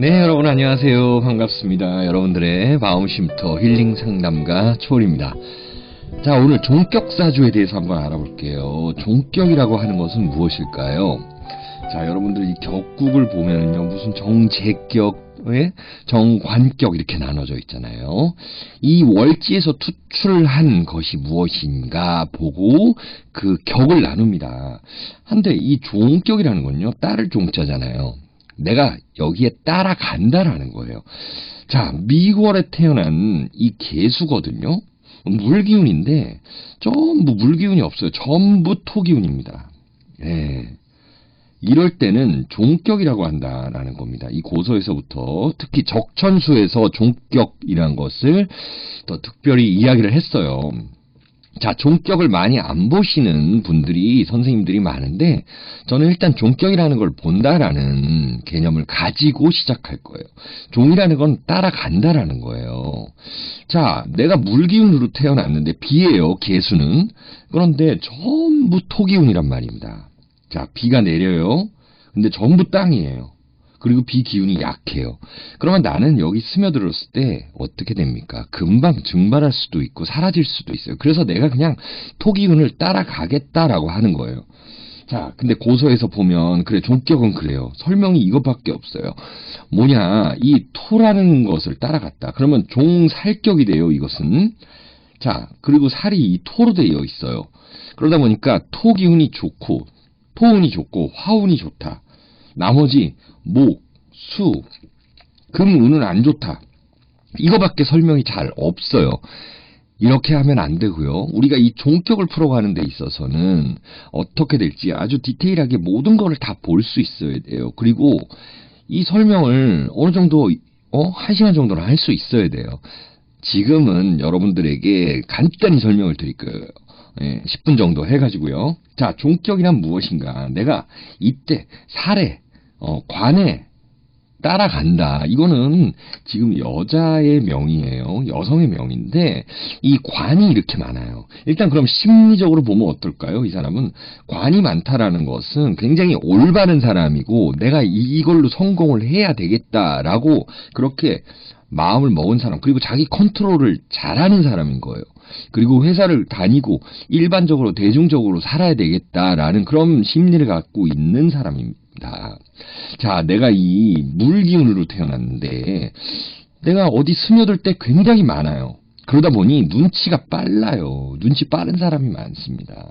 네, 여러분 안녕하세요. 반갑습니다. 여러분들의 마음 쉼터 힐링 상담가 초월입니다. 자, 오늘 종격 사주에 대해서 한번 알아볼게요. 종격이라고 하는 것은 무엇일까요? 자, 여러분들 이 격국을 보면요. 무슨 정제격, 정관격 이렇게 나눠져 있잖아요. 이 월지에서 투출한 것이 무엇인가 보고 그 격을 나눕니다. 한데 이 종격이라는 건요. 딸을 종자잖아요. 내가 여기에 따라간다라는 거예요. 자, 미월에 태어난 이 개수거든요. 물기운인데 전부 물기운이 없어요. 전부 토기운입니다. 예. 이럴 때는 종격이라고 한다라는 겁니다. 이 고서에서부터 특히 적천수에서 종격이라는 것을 더 특별히 이야기를 했어요. 자, 종격을 많이 안 보시는 분들이, 선생님들이 많은데, 저는 일단 종격이라는 걸 본다라는 개념을 가지고 시작할 거예요. 종이라는 건 따라간다라는 거예요. 자, 내가 물기운으로 태어났는데, 비예요, 개수는. 그런데 전부 토기운이란 말입니다. 자, 비가 내려요. 근데 전부 땅이에요. 그리고 비 기운이 약해요. 그러면 나는 여기 스며들었을 때 어떻게 됩니까? 금방 증발할 수도 있고 사라질 수도 있어요. 그래서 내가 그냥 토기운을 따라가겠다라고 하는 거예요. 자, 근데 고서에서 보면 그래 종격은 그래요. 설명이 이것밖에 없어요. 뭐냐, 이 토라는 것을 따라갔다. 그러면 종살격이 돼요. 이것은. 자, 그리고 살이 이 토로 되어 있어요. 그러다 보니까 토 기운이 좋고 토운이 좋고 화운이 좋다. 나머지 목, 수, 금, 운은 안 좋다. 이거밖에 설명이 잘 없어요. 이렇게 하면 안 되고요. 우리가 이 종격을 풀어가는 데 있어서는 어떻게 될지 아주 디테일하게 모든 거를 다 볼 수 있어야 돼요. 그리고 이 설명을 어느 정도 어? 한 시간 정도는 할 수 있어야 돼요. 지금은 여러분들에게 간단히 설명을 드릴 거예요. 예, 10분 정도 해가지고요. 자, 종격이란 무엇인가? 내가 이때 살에 어, 관에 따라간다. 이거는 지금 여자의 명이에요. 여성의 명인데 이 관이 이렇게 많아요. 일단 그럼 심리적으로 보면 어떨까요? 이 사람은 관이 많다라는 것은 굉장히 올바른 사람이고 내가 이걸로 성공을 해야 되겠다라고 그렇게 마음을 먹은 사람 그리고 자기 컨트롤을 잘하는 사람인 거예요. 그리고 회사를 다니고 일반적으로 대중적으로 살아야 되겠다라는 그런 심리를 갖고 있는 사람입니다. 자, 내가 이 물 기운으로 태어났는데 내가 어디 스며들 때 굉장히 많아요. 그러다 보니 눈치가 빨라요. 눈치 빠른 사람이 많습니다.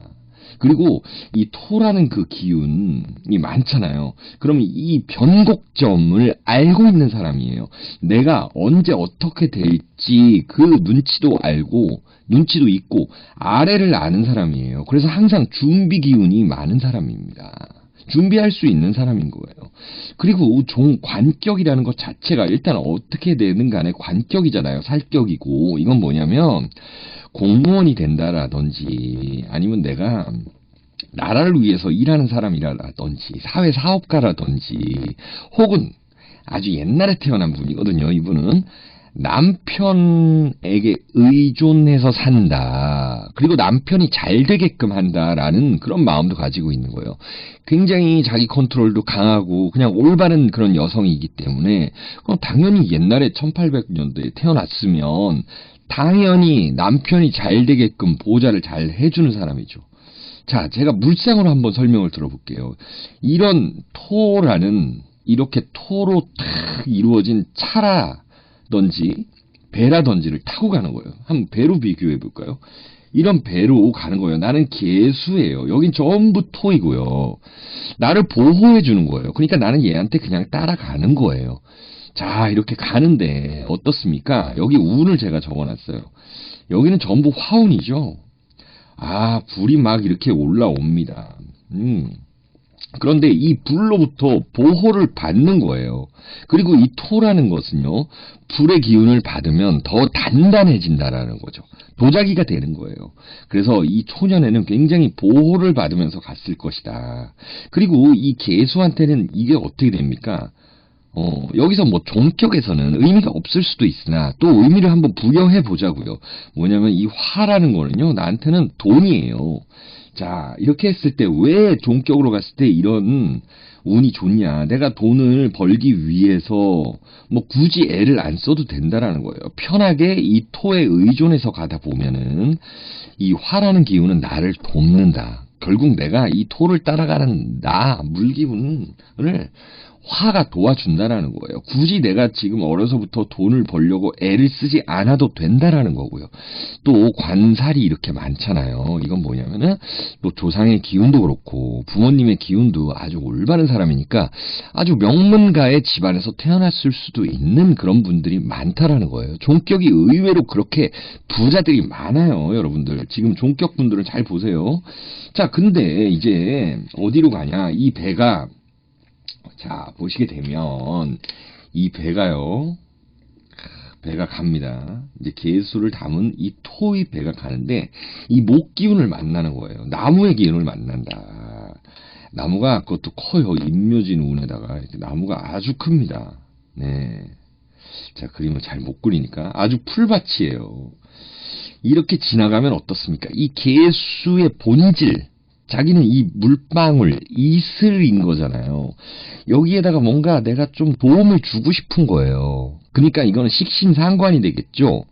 그리고 이 토라는 그 기운이 많잖아요. 그럼 이 변곡점을 알고 있는 사람이에요. 내가 언제 어떻게 될지 그 눈치도 알고 눈치도 있고 아래를 아는 사람이에요. 그래서 항상 준비 기운이 많은 사람입니다. 준비할 수 있는 사람인 거예요. 그리고 종 관격이라는 것 자체가 일단 어떻게 되는 간에 관격이잖아요. 살격이고 이건 뭐냐면 공무원이 된다라든지 아니면 내가 나라를 위해서 일하는 사람이라든지 사회 사업가라든지 혹은 아주 옛날에 태어난 분이거든요. 이분은 남편에게 의존해서 산다. 그리고 남편이 잘 되게끔 한다라는 그런 마음도 가지고 있는 거예요. 굉장히 자기 컨트롤도 강하고 그냥 올바른 그런 여성이기 때문에 그럼 당연히 옛날에 1800년도에 태어났으면 당연히 남편이 잘 되게끔 보좌를 잘 해주는 사람이죠. 자, 제가 물상으로 한번 설명을 들어볼게요. 이런 토라는 이렇게 토로 탁 이루어진 차라 던지 배라던지를 타고 가는 거예요. 한번 배로 비교해 볼까요? 이런 배로 가는 거예요. 나는 개수예요. 여긴 전부 토이고요. 나를 보호해 주는 거예요. 그러니까 나는 얘한테 그냥 따라가는 거예요. 자, 이렇게 가는데 어떻습니까? 여기 운을 제가 적어놨어요. 여기는 전부 화운이죠. 아, 불이 막 이렇게 올라옵니다. 음. 그런데 이 불로부터 보호를 받는 거예요. 그리고 이 토라는 것은요, 불의 기운을 받으면 더 단단해진다라는 거죠. 도자기가 되는 거예요. 그래서 이 초년에는 굉장히 보호를 받으면서 갔을 것이다. 그리고 이 개수한테는 이게 어떻게 됩니까? 어, 여기서 뭐 종격에서는 의미가 없을 수도 있으나 또 의미를 한번 부여해 보자고요. 뭐냐면 이 화라는 거는요, 나한테는 돈이에요. 자, 이렇게 했을 때 왜 종격으로 갔을 때 이런 운이 좋냐. 내가 돈을 벌기 위해서 뭐 굳이 애를 안 써도 된다라는 거예요. 편하게 이 토에 의존해서 가다 보면은 이 화라는 기운은 나를 돕는다. 결국 내가 이 토를 따라가는 나, 물기운을 화가 도와준다라는 거예요. 굳이 내가 지금 어려서부터 돈을 벌려고 애를 쓰지 않아도 된다라는 거고요. 또 관살이 이렇게 많잖아요. 이건 뭐냐면은 또 조상의 기운도 그렇고 부모님의 기운도 아주 올바른 사람이니까 아주 명문가의 집안에서 태어났을 수도 있는 그런 분들이 많다라는 거예요. 종격이 의외로 그렇게 부자들이 많아요, 여러분들. 지금 종격 분들은 잘 보세요. 자, 근데 이제 어디로 가냐? 이 배가 자, 보시게 되면 이 배가요. 배가 갑니다. 이제 개수를 담은 이 토의 배가 가는데 이 목 기운을 만나는 거예요. 나무의 기운을 만난다. 나무가 그것도 커요. 임묘진 운에다가 나무가 아주 큽니다. 네. 자, 그림을 잘 못 그리니까 아주 풀밭이에요. 이렇게 지나가면 어떻습니까? 이 개수의 본질, 자기는 이 물방울, 이슬인 거잖아요. 여기에다가 뭔가 내가 좀 도움을 주고 싶은 거예요. 그러니까 이거는 식신상관이 되겠죠.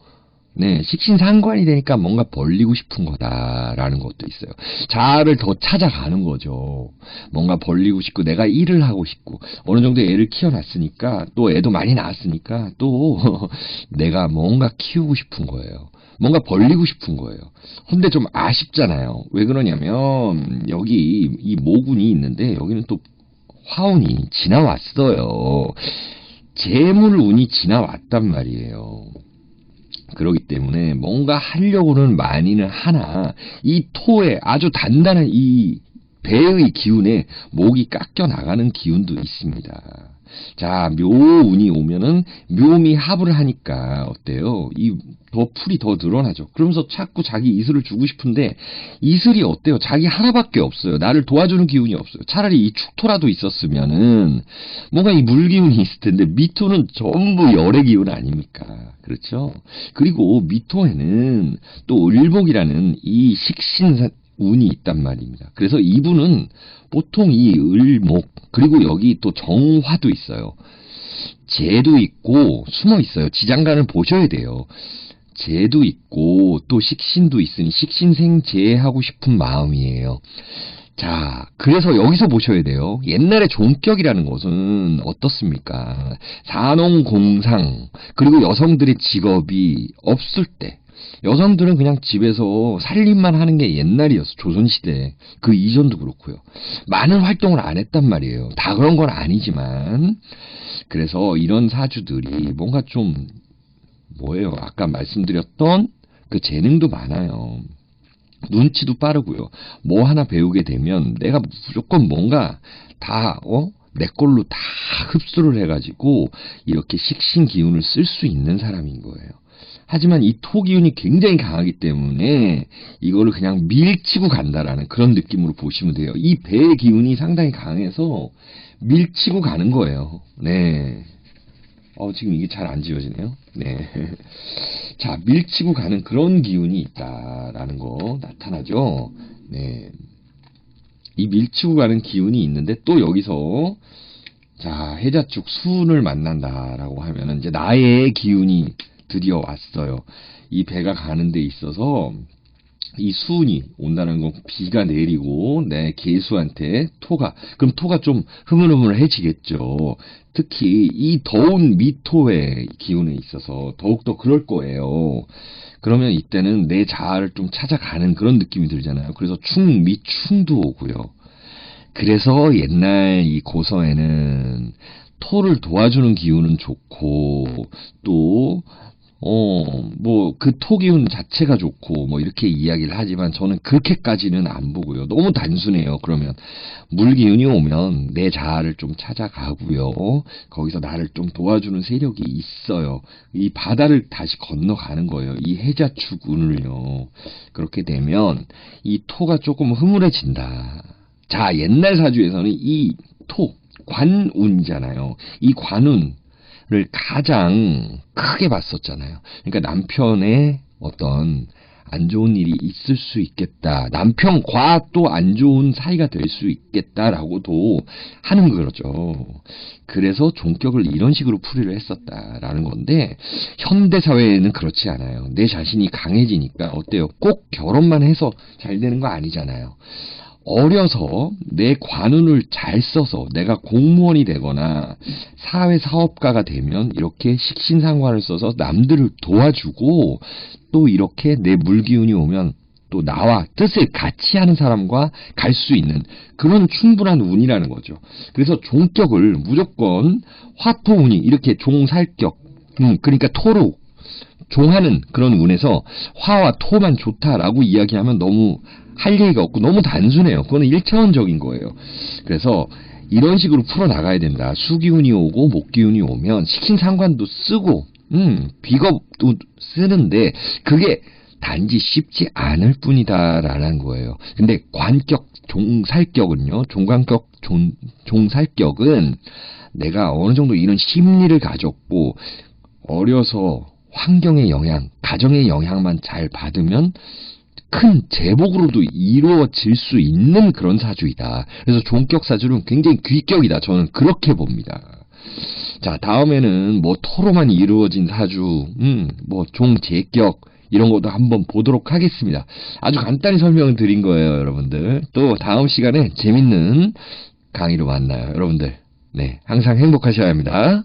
네, 식신상관이 되니까 뭔가 벌리고 싶은 거다라는 것도 있어요. 자아를 더 찾아가는 거죠. 뭔가 벌리고 싶고 내가 일을 하고 싶고 어느 정도 애를 키워놨으니까 또 애도 많이 낳았으니까 또 내가 뭔가 키우고 싶은 거예요. 뭔가 벌리고 싶은 거예요. 근데 좀 아쉽잖아요. 왜 그러냐면 여기 이 모군이 있는데 여기는 또 화운이 지나왔어요. 재물 운이 지나왔단 말이에요. 그러기 때문에 뭔가 하려고는 많이는 하나 이 토에 아주 단단한 이 배의 기운에 목이 깎여 나가는 기운도 있습니다. 자, 묘운이 오면은 묘미 합을 하니까 어때요? 이 더 풀이 더 늘어나죠. 그러면서 자꾸 자기 이슬을 주고 싶은데 이슬이 어때요? 자기 하나밖에 없어요. 나를 도와주는 기운이 없어요. 차라리 이 축토라도 있었으면은 뭔가 이 물 기운이 있을 텐데 미토는 전부 열의 기운 아닙니까? 그렇죠? 그리고 미토에는 또 을복이라는 이 식신 운이 있단 말입니다. 그래서 이분은 보통 이 을목 그리고 여기 또 정화도 있어요. 재도 있고 숨어 있어요. 지장간을 보셔야 돼요. 재도 있고 또 식신도 있으니 식신생재하고 싶은 마음이에요. 자, 그래서 여기서 보셔야 돼요. 옛날에 종격이라는 것은 어떻습니까? 산농공상, 그리고 여성들의 직업이 없을 때, 여성들은 그냥 집에서 살림만 하는 게 옛날이었어. 조선시대. 그 이전도 그렇고요. 많은 활동을 안 했단 말이에요. 다 그런 건 아니지만. 그래서 이런 사주들이 뭔가 좀, 뭐예요. 아까 말씀드렸던 그 재능도 많아요. 눈치도 빠르고요. 뭐 하나 배우게 되면 내가 무조건 뭔가 다, 어? 내 걸로 다 흡수를 해가지고 이렇게 식신 기운을 쓸 수 있는 사람인 거예요. 하지만 이 토 기운이 굉장히 강하기 때문에 이거를 그냥 밀치고 간다라는 그런 느낌으로 보시면 돼요. 이 배의 기운이 상당히 강해서 밀치고 가는 거예요. 네. 어, 지금 이게 잘 안 지워지네요. 네. 자, 밀치고 가는 그런 기운이 있다라는 거 나타나죠. 네. 이 밀치고 가는 기운이 있는데 또 여기서 자, 해자축 수운을 만난다라고 하면은 이제 나의 기운이 드디어 왔어요. 이 배가 가는 데 있어서 이 수운이 온다는 건 비가 내리고 내 개수한테 토가 그럼 토가 좀 흐물흐물해지겠죠. 특히 이 더운 미토의 기운에 있어서 더욱더 그럴 거예요. 그러면 이때는 내 자아를 좀 찾아가는 그런 느낌이 들잖아요. 그래서 충, 미충도 오고요. 그래서 옛날 이 고서에는 토를 도와주는 기운은 좋고 또 어, 뭐, 그 토기운 자체가 좋고, 뭐, 이렇게 이야기를 하지만 저는 그렇게까지는 안 보고요. 너무 단순해요. 그러면, 물기운이 오면 내 자아를 좀 찾아가고요. 거기서 나를 좀 도와주는 세력이 있어요. 이 바다를 다시 건너가는 거예요. 이 해자축 운을요. 그렇게 되면, 이 토가 조금 흐물해진다. 자, 옛날 사주에서는 이 토, 관운이잖아요. 이 관운 을 가장 크게 봤었잖아요. 그러니까 남편의 어떤 안 좋은 일이 있을 수 있겠다. 남편과 또 안 좋은 사이가 될 수 있겠다라고도 하는 거죠. 그래서 종격을 이런 식으로 풀이를 했었다라는 건데 현대 사회에는 그렇지 않아요. 내 자신이 강해지니까 어때요? 꼭 결혼만 해서 잘 되는 거 아니잖아요. 어려서 내 관운을 잘 써서 내가 공무원이 되거나 사회 사업가가 되면 이렇게 식신상관을 써서 남들을 도와주고 또 이렇게 내 물기운이 오면 또 나와 뜻을 같이 하는 사람과 갈 수 있는 그런 충분한 운이라는 거죠. 그래서 종격을 무조건 화토운이 이렇게 종살격, 음, 그러니까 토로 종하는 그런 운에서 화와 토만 좋다라고 이야기하면 너무 할 얘기가 없고 너무 단순해요. 그거는 일차원적인 거예요. 그래서 이런 식으로 풀어 나가야 된다. 수기운이 오고 목기운이 오면 식신 상관도 쓰고 음, 비겁도 쓰는데 그게 단지 쉽지 않을 뿐이다라는 거예요. 근데 관격 종살격은요. 종관격 종, 종살격은 내가 어느 정도 이런 심리를 가졌고 어려서 환경의 영향, 가정의 영향만 잘 받으면 큰 제복으로도 이루어질 수 있는 그런 사주이다. 그래서 종격 사주는 굉장히 귀격이다. 저는 그렇게 봅니다. 자, 다음에는 뭐 토로만 이루어진 사주, 음, 뭐 종제격 이런 것도 한번 보도록 하겠습니다. 아주 간단히 설명을 드린 거예요, 여러분들. 또 다음 시간에 재밌는 강의로 만나요, 여러분들. 네, 항상 행복하셔야 합니다.